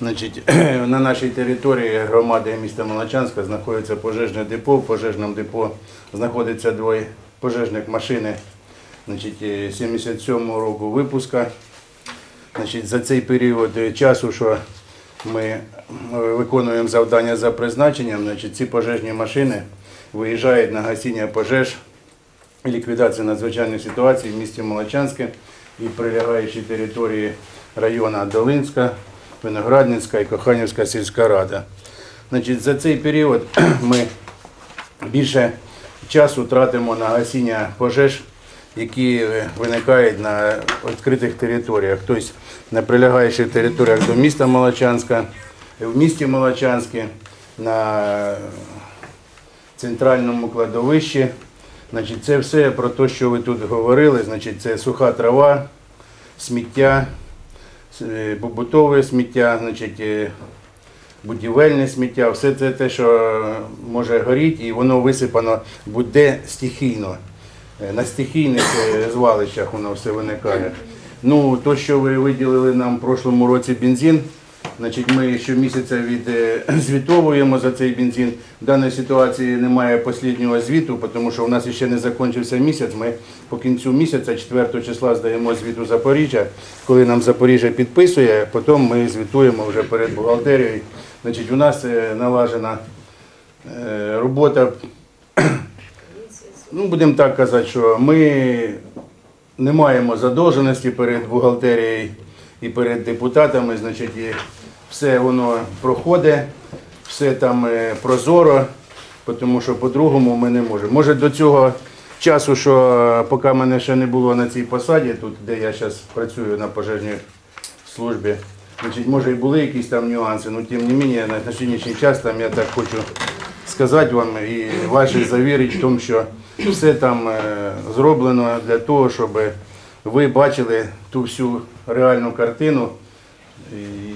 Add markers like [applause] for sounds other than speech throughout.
Значить, [clears throat] на нашій території громади міста Молочанська знаходиться пожежне депо. В пожежному депо знаходиться двоє пожежних машини значить, е, 77 року випуска. Значить, за цей період е, часу, що ми е, виконуємо завдання за призначенням, значить, ці пожежні машини виїжджають на гасіння пожеж і ліквідацію надзвичайних ситуацій в місті Молочанське і прилягаючі території району Долинська, Виноградницька і Коханівська сільська рада. Значить, за цей період [clears throat] ми більше часу тратимо на гасіння пожеж, які е, виникають на відкритих територіях, тобто на прилягаючих територіях до міста Молочанська, в місті Молочанське, на центральному кладовищі. Значить, це все про те, що ви тут говорили. Значить, це суха трава, сміття, побутове сміття, значить, е, будівельне сміття, все це те, що може горіти, і воно висипано буде стихійно. Е, На стихійних е, звалищах воно все виникає. Ну, то, що ви виділили нам в прошлому році бензин, значить, ми щомісяця від, е, [clears throat] звітовуємо за цей бензин. В даній ситуації немає останнього звіту, тому що у нас ще не закінчився місяць. Ми по кінцю місяця, 4 числа, здаємо звіт у Запоріжжя. Коли нам Запоріжжя підписує, потім ми звітуємо вже перед бухгалтерією. Значить, у нас е, налажена е, робота [clears throat] Ну, будемо так казати, що ми не маємо задовженості перед бухгалтерією і перед депутатами, значить, все воно проходить, все там е, прозоро, тому що по-другому ми не можемо. Може до цього часу, що е, поки мене ще не було на цій посаді, тут, де я зараз працюю на пожежній службі, значить, може і були якісь там нюанси, але тим не менше, на сьогоднішній час там я так хочу сказати вам і ваші завірити в тому, що все там е, зроблено для того, щоб ви бачили ту всю реальну картину.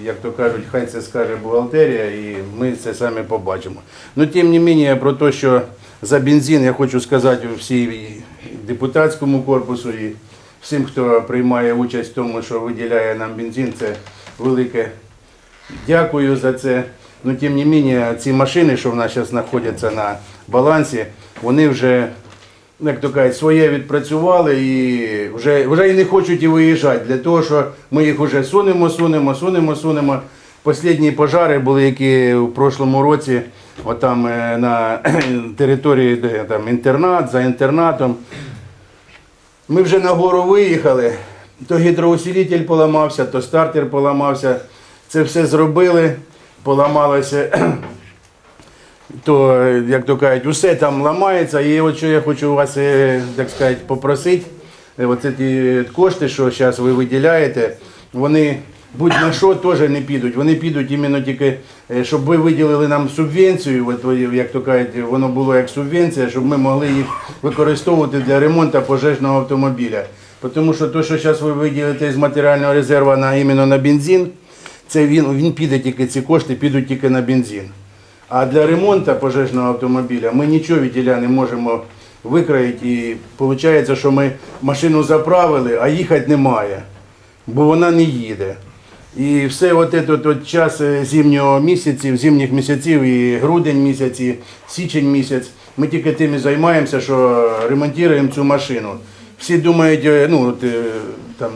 Як то кажуть, хай це скаже бухгалтерія, і ми це самі побачимо. Ну, тим не менше, про те, що за бензин я хочу сказати всій депутатському корпусу і всім, хто приймає участь в тому, що виділяє нам бензин, це велике Дякую за це. Ну, тим не менше, ці машини, що в нас зараз знаходяться на балансі, вони вже, як то кажуть, своє відпрацювали і вже, вже і не хочуть і виїжджати. Для того, що ми їх вже сунемо, сунемо, сунемо, сунемо. Останні пожари були, які в прошлому році, отам е, на [clears throat] території, де там інтернат, за інтернатом. Ми вже на гору виїхали, то гідроусилитель поламався, то стартер поламався. Це все зробили, поламалося. [clears throat] То, е, як то кажуть, усе там ламається. І от що я хочу вас, е, так сказати, попросити, е, оце ті кошти, що зараз ви виділяєте, вони будь-на що теж не підуть. Вони підуть іменно тільки, е, щоб ви виділили нам субвенцію, от, як то кажуть, воно було як субвенція, щоб ми могли їх використовувати для ремонту пожежного автомобіля. Тому що те, що зараз ви виділите з матеріального резерву на іменно на бензин, це він, він піде тільки ці кошти, підуть тільки на бензин. А для ремонту пожежного автомобіля ми нічого від тіля не можемо викроїти. І виходить, що ми машину заправили, а їхати немає, бо вона не їде. І все от этот от час е, зимнього місяців, зимніх місяців і грудень місяць, і січень місяць, ми тільки тим і займаємося, що ремонтуємо цю машину. Всі думають, е, ну от, е, там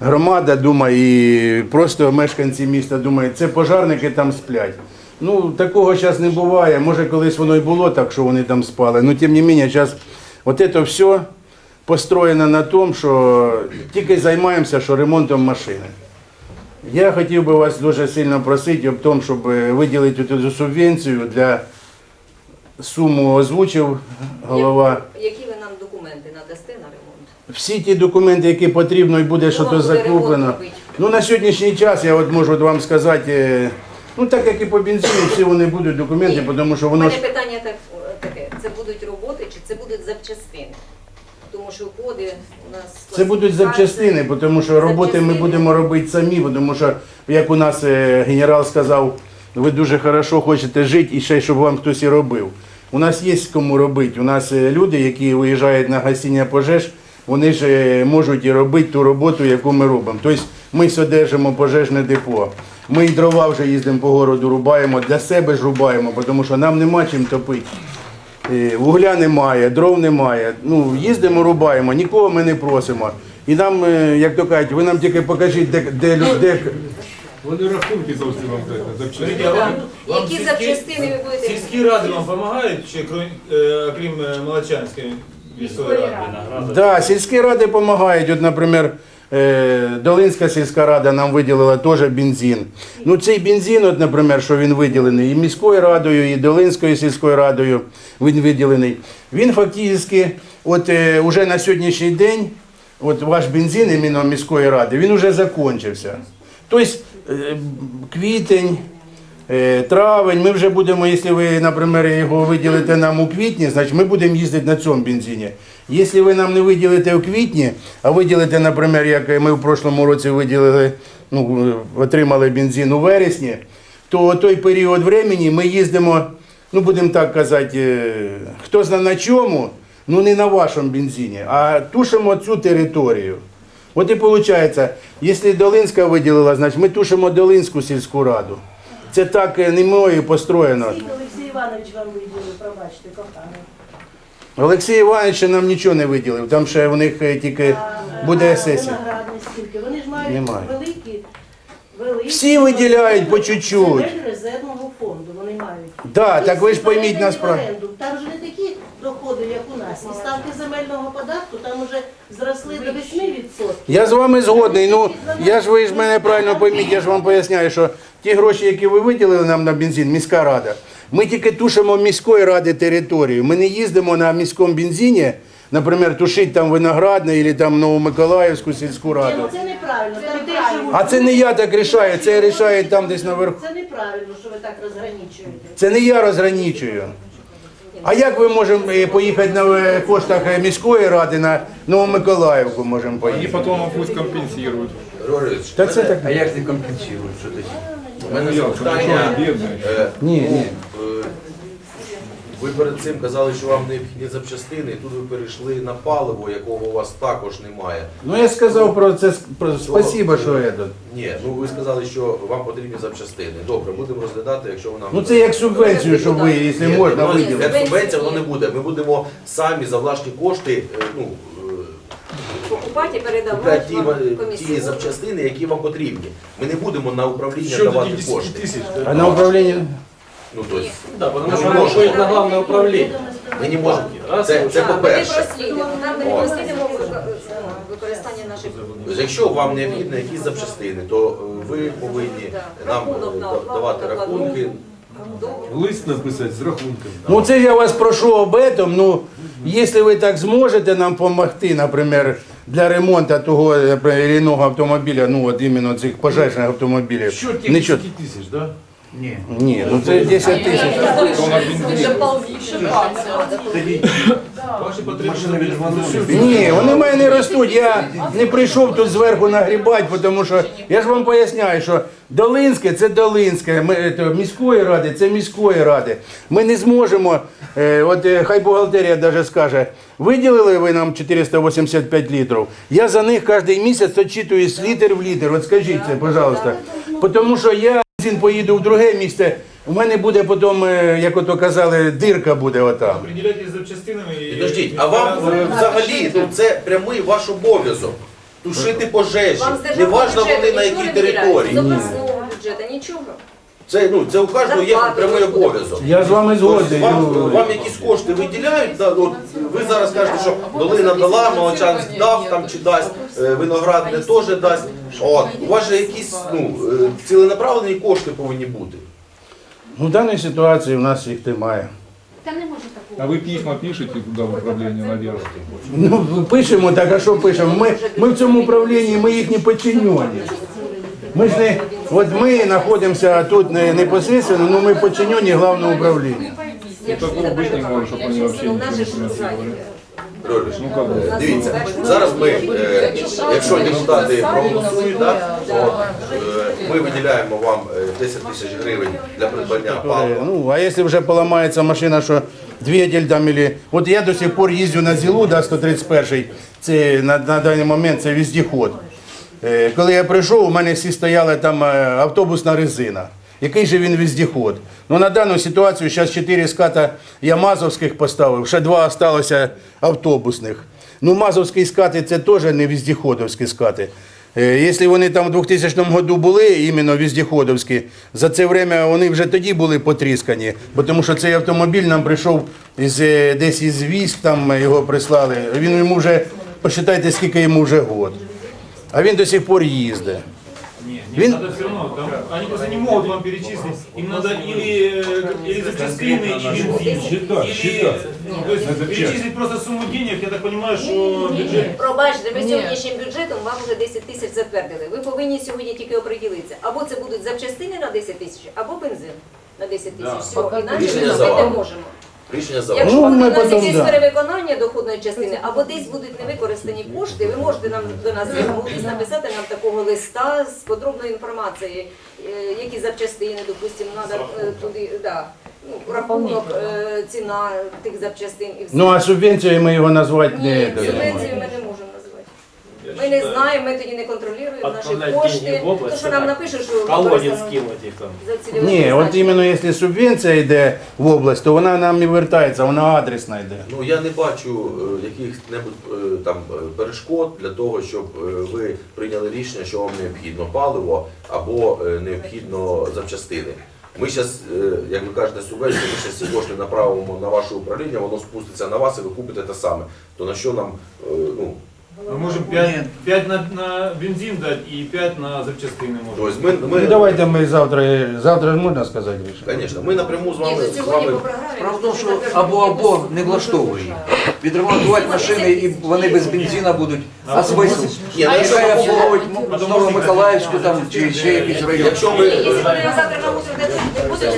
громада думає, і просто мешканці міста думають, це пожарники там сплять. Ну, такого зараз не буває. Може, колись воно і було так, що вони там спали. Ну, тим не менше, зараз от це все построєно на тому, що тільки займаємося що ремонтом машини. Я хотів би вас дуже сильно просити об тому, щоб е, виділити цю субвенцію для суму озвучив голова. Які ви нам документи надасте на ремонт? Всі ті документи, які потрібно і буде що то закуплено. Ну на сьогоднішній час я от можу вам сказати, е, ну так як і по бензину, всі вони будуть документи, Ні. тому що У воно мене ж питання так, таке: це будуть роботи чи це будуть запчастини? Тому що коди у нас це будуть запчастини, тому що роботи ми Запчастини. будемо робити самі, тому що як у нас е, генерал сказав, ви дуже хорошо хочете жити і ще й щоб вам хтось і робив. У нас є кому робити. У нас е, люди, які виїжджають на гасіння пожеж, вони ж е, можуть і робити ту роботу, яку ми робимо. Тобто ми содержимо пожежне депо. Ми і дрова вже їздимо по городу, рубаємо, для себе ж рубаємо, тому що нам нема чим топити. Е, Вугля немає, дров немає. Ну, їздимо, рубаємо, нікого ми не просимо. І нам, е, як то кажуть, ви нам тільки покажіть, де, де, лю- де, Вони рахунки зовсім вам вам Які сільські- запчастини ви будете? Сільські ради вам допомагають, чи крім, е, крім е, Молочанської міської ради? Да, сільські ради допомагають. От, наприклад, Долинська сільська рада нам виділила теж бензин. Ну, цей бензин, от, наприклад, що він виділений і міською радою, і Долинською сільською радою він виділений. Він фактично, от е, уже на сьогоднішній день, от ваш бензин іменно міської ради, він вже закінчився. Тобто е, квітень. Е, Травень, ми вже будемо, якщо ви, наприклад, його виділите нам у квітні, значить ми будемо їздити на цьому бензині. Якщо ви нам не виділите у квітні, а виділите, наприклад, як ми в прошлому році виділили, ну, отримали бензин у вересні, то той період времени ми їздимо, ну будемо так казати, е, хто зна на чому, ну не на вашому бензині, а тушимо цю територію. От і виходить, якщо Долинська виділила, значить ми тушимо Долинську сільську раду. Це так е, не мною построєно. Олексій Іванович вам виділив, пробачте, коханий. Олексій Іванович нам нічого не виділив. Там ще у них е, тільки буде сесія. Виноградний скільки? Вони ж мають Немає. великі, великі. Всі виділяють по чуть-чуть. Земель резервного фонду вони мають. Да, так ви ж пойміть нас про- оренду. Там же не такі доходи, як у нас. І ставки земельного податку там вже зросли до 8%. Я з вами згодний. Ну я ж ви ж мене правильно пойміть, я ж вам поясняю, що ті гроші, які ви виділили нам на бензин, міська рада, ми тільки тушимо міської ради територію. Ми не їздимо на міському бензині, наприклад, тушити там виноградне або там Новомиколаївську сільську раду. ну це неправильно. Там теж. А це не я так рішаю, це рішає там десь наверху. Це неправильно, що ви так розгранічуєте. Це не я розгранічую. А як ми можемо е, поїхати на е, коштах е, міської ради на Новомиколаївку можемо поїхати? І потім пусть компенсують. Та це так. А як ти компенсуєш? Що ти? у мене Ну, запитання. що, бідний? Е, Ні, ні. Е, Ви перед цим казали, що вам необхідні запчастини, і тут ви перейшли на паливо, якого у вас також немає. Ну я сказав про це про спасибо, що я тут. Ні, ну ви сказали, що вам потрібні запчастини. Добре, будемо розглядати, якщо вона Ну це як субвенцію, щоб ви, якщо Ні, можна, ну, виділити. Як субвенція воно не буде. Ми будемо самі за власні кошти е, ну, Покупати і купляти передавати ті, вам ті комісію. запчастини, які вам потрібні. Ми не будемо на управління Що давати кошти. тисяч? А на управління. Ну, то есть, Да, потому Ну, что она уходит на главное управление. ми не можемо. Раз, Це, це не по-перше. не використання наших Тобто, Якщо вам необхідні якісь запчастини, то е, ви повинні нам е, да- давати рахунки. Лист написати з рахунком. Ну це я вас прошу об этом. Ну, якщо ви так зможете нам допомогти, наприклад, для ремонту того наприклад, ріного автомобіля, ну от іменно цих пожежних автомобілів. Що тих Нічого. 10 тисяч, да? Ні. Ні, ну це 10 тисяч. Ні, вони в мене не ростуть. Я не прийшов тут зверху нагрібати, тому що я ж вам поясняю, що Долинське це Долинське, ми, це міської ради, це міської ради. Ми не зможемо, е, от е, хай бухгалтерія навіть скаже, виділили ви нам 485 літрів. Я за них кожен місяць очитую з літр в літр. От скажіть це, пожалуйста. Тому що я бензин поїде в друге місце, у мене буде потім, е, як ото казали, дирка буде отам. Приділяйте запчастинами і... Підождіть, а вам е, взагалі ну, це прямий ваш обов'язок. Тушити пожежі. Вам з Не державного бюджету вони на нічого якій не території. З обласного бюджету нічого. Це, ну, це у кожного є прямий обов'язок. Я з вами. Тобто Вам, ну, вам якісь кошти виділяють, да, от, ви зараз кажете, що долина дала, Молочанськ дав там чи дасть, е, виноградне теж дасть. От, у вас же якісь ну, е, ціленаправлені кошти повинні бути. Ну, в даній ситуації у нас їх немає. А ви письма пишете туди в управління наверх? Ну, пишемо так, а що пишемо? Ми, ми в цьому управлінні, ми їх не підчинені. Ми ж не, от ми знаходимося тут не, непосредственно, але ми підчинені головному управлінню. Такого не не Ну как бы. Дивіться, зараз ми, е, якщо депутати проголосують, да, то е, ми виділяємо вам е, 10 тисяч гривень для придбання палива. Ну, а якщо вже поламається машина, що двигатель там, или... от я до сих пор їздю на ЗІЛу, да, 131 це на, на даний момент це вездеход. Е, Коли я прийшов, у мене всі стояли там е, автобусна резина. Який же він віздіход? Ну на дану ситуацію зараз 4 ската я мазовських поставив, ще два залишилося автобусних. Ну, мазовські скати це теж не віздіходовські скати. Е, Якщо вони там у 2000 году були, іменно віздіходовські, за це время вони вже тоді були потріскані, бо тому що цей автомобіль нам прийшов із, десь із військ, там його прислали. Він йому вже, посчитайте, скільки йому вже год. А він до сих пор їздить. Не, не, Вин- надо все равно. Там, они просто не могут вам перечислить. Им надо или, э, или запчастины, или бензин. Считать, или, считать. То есть перечислить просто сумму денег, я так понимаю, что бюджет... Пробачте, ми сьогоднішнім бюджетом вам вже 10 тисяч затвердили. Ви повинні сьогодні тільки оприділитися. Або це будуть запчастини на 10 тисяч, або бензин на 10 тисяч. Все, інакше ми зробити не можемо. Рішення за Якщо Ну, ми у нас потім, якесь да. перевиконання доходної частини, або десь будуть невикористані кошти, ви можете нам до нас звернутися, написати нам такого листа з подробною інформацією, е, які запчастини, допустимо, треба туди, да, ну, рахунок, е, ціна тих запчастин і все. Ну а субвенцією ми його назвати Ні, не субвенцію ми не. Ми не знаємо, ми тоді не контролюємо наші кошти. То, що нам напишуть, що використано скинуть их там. за Ні, от іменно якщо субвенція йде в область, то вона нам не вертається, вона адресна йде. Ну я не бачу е, яких-небудь е, там е, перешкод для того, щоб е, ви прийняли рішення, що вам необхідно паливо або е, необхідно запчастини. Ми зараз, як ви кажете, субвенцію, ми зараз ці кошти направимо на ваше управління, воно спуститься на вас і ви купите те саме. То на що нам е, ну, Мы можем 5, на, на бензин дать и 5 на запчастины можем. тобто ми, ми, Ну давайте ми завтра, завтра ж можна сказати рішення? Звісно, ми напряму з вами з вами. Справа в тому, що або або не влаштовує їх. Відремонтувати машини і вони без бензина будуть. А смисл? Ні, ну, якщо Нехай ми- обслуговують Новомиколаївську там чи ще якийсь район. Якщо ми Якщо вони на завтра на утро дадуть, буде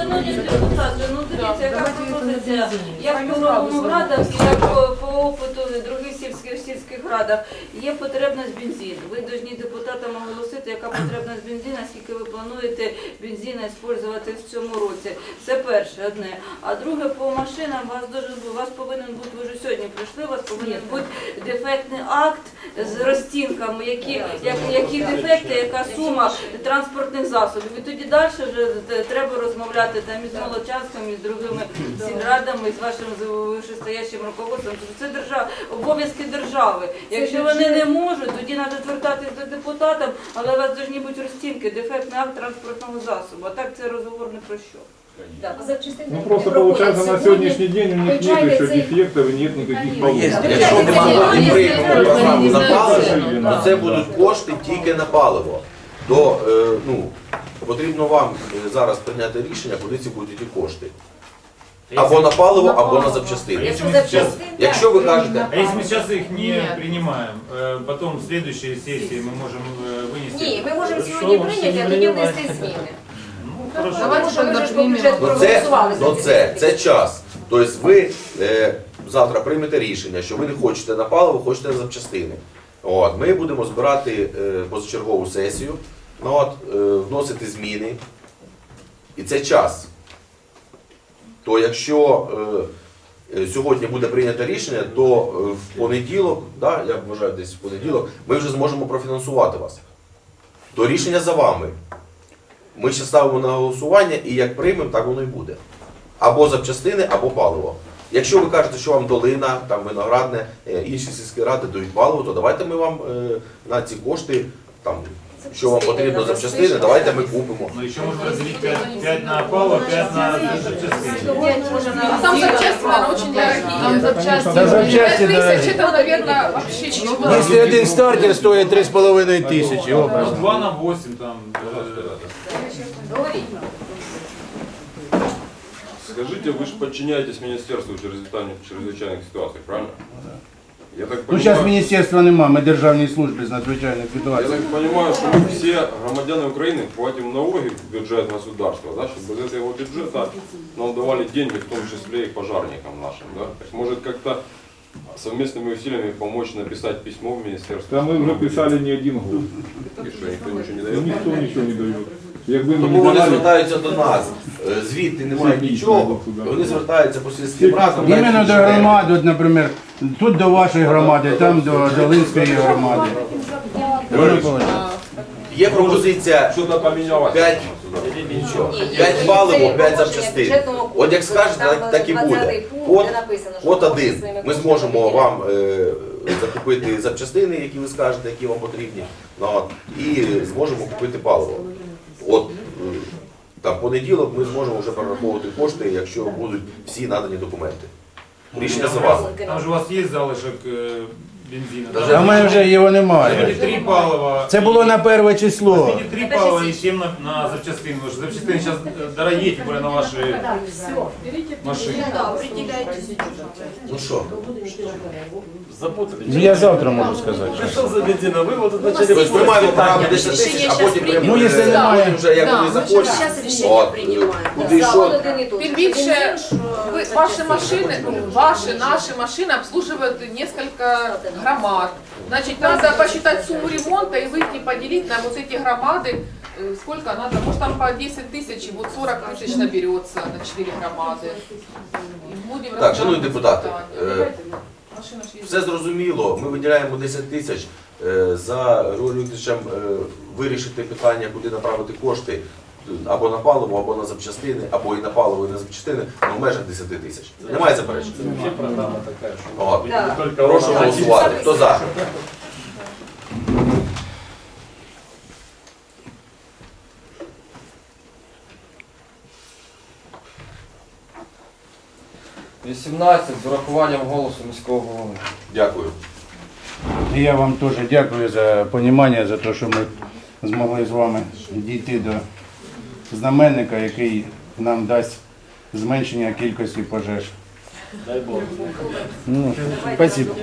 Шановні депутати, ну дивіться, яка пропозиція. Як по новому радах, як по, по опиту других сільських сільських радах, є потребність бензину. Ви повинні депутатам оголосити, яка потребність бензину, скільки ви плануєте бензину використовувати в цьому році. Це перше одне. А друге, по машинам вас дуже вас повинен бути, ви вже сьогодні прийшли, у вас повинен бути дефектний акт з розцінками, які, як, які дефекти, яка сума транспортних засобів. І тоді далі вже треба розмовляти там із Молочанським, із другими сільрадами, з вашим вищестоящим руководством. Тобто це держава, обов'язки держави. Якщо вони не можуть, тоді треба звертатись до депутатів, але у вас повинні бути розцінки, дефектний акт транспортного засобу. А так це розговор не про що. Да, Ну не просто получается на сегодняшний день у них нет еще дефектов и нет никаких поломок. Якщо сьогодні програму на паливо, то це будуть кошти тільки на паливо. То е, ну, потрібно вам е, зараз прийняти рішення, куди ці будуть йти кошти. Або на паливо, або на запчастини. Якщо Ми зараз- запчастин, Якщо ви кажете, А если мы сейчас их не принимаем, э, потом в следующей сессии мы можем э, вынести... Ні, ми можемо сьогодні прийняти, а тоді внести зміни. Ну, хорошо. Тому що ми вже ж по бюджету ну це, проголосували. ну це, це час. Тобто ви е, завтра приймете рішення, що ви не хочете на паливо, хочете на запчастини. От, ми будемо збирати е, позачергову сесію, ну, от, е, вносити зміни. І це час. То якщо е, е, сьогодні буде прийнято рішення, то е, в понеділок, да, я вважаю, десь в понеділок, ми вже зможемо профінансувати вас. То рішення за вами. Ми ще ставимо на голосування, і як приймемо, так воно і буде. Або запчастини, або паливо. Якщо ви кажете, що вам долина, там виноградне, інші сільські ради дають паливо, то давайте ми вам на ці кошти, там, що вам потрібно запчастини, давайте ми купимо. Ну еще можно разделить 5, 5 на пало, 5 на запчастины. А там запчасти, наверное, очень дорогие. Там запчасти. Да, запчасти Пять дорогие. тысяч, это, наверное, вообще ничего. Якщо один стартер стоїть 3,5 тисячі, Ну, образно. 2 на 8 там. э, Говоріть. Скажите, вы же подчиняетесь Министерству чрезвычайных, чрезвычайных ситуаций, правильно? Я так Ну понимаю, зараз міністерства нема, ми державній службі з надзвичайних я ситуацій. так понимаю, что мы все громадяне Украины платим налоги в бюджет государства, да, чтобы из этого бюджета нам давали деньги, в том числе и пожарникам нашим. Да? Так может как-то совместными усилиями помочь написать письмо в Министерство? Там мы уже писали не один год. И что, никто ничего не Ну, дает? Никто ничего не дает. Якби Тому вони звертаються до нас. Е, Звідти немає нічого. Вони звертаються по сільським радам. Іменно до громади, от, наприклад, тут до вашої громади, там до Долинської громади. Є пропозиція Что-то 5 Ні, є- П'ять є паливо, це п'ять положення запчастин. От як скажете, так- так і буде. От- От один. Ми зможемо вам е, закупити запчастини, які ви скажете, які вам потрібні. Ну, от, і зможемо купити паливо. От е, там понеділок ми зможемо вже перераховувати кошти, якщо будуть всі надані документи. Рішення за вами. Там ж у вас є залишок э, бензина. Даже А в мене вже його Возьмите немає. три палива. Це було на перше число. Возьмите три палива и 7 на, на запчастины. Потому что запчастины сейчас дорогие, тем более на ваши машины. Ну що, Ну я завтра можу сказати. тобто ми маємо право 10 тисяч, а потім прямо, Ну, якщо е, немає- потім вже як Да, вони ми захочуть. Зараз рішення От, е, приймаємо. куди Да, що. от один і той же. Тем больше, Бензин, вы- ваши машины, ну, ваши, наши машины обслуживают несколько громад. Значит, надо посчитать сумму ремонта и выйти поделить на вот эти громады. Э, Сколько надо? Может там по 10 тысяч, и вот 40 тысяч наберется на 4 громады. И будем Так, шановні разбираться депутати, с е, питанням. Машина ж є. Все зрозуміло. Ми виділяємо 10 тисяч е, за Григорієм Вікторовичем е, вирішити питання, куди направити кошти. Або на паливо, або на запчастини, або і на паливо, і на запчастини, але в межах 10 тисяч. Немає заперечень? От. Да. Прошу голосувати. Хто за? – 18 з урахуванням голосу міського голови. Дякую. І Я вам теж дякую за розуміння, за те, що ми змогли з вами дійти до знаменника, який нам дасть зменшення кількості пожеж. Дай Бог. Ну, спасибо.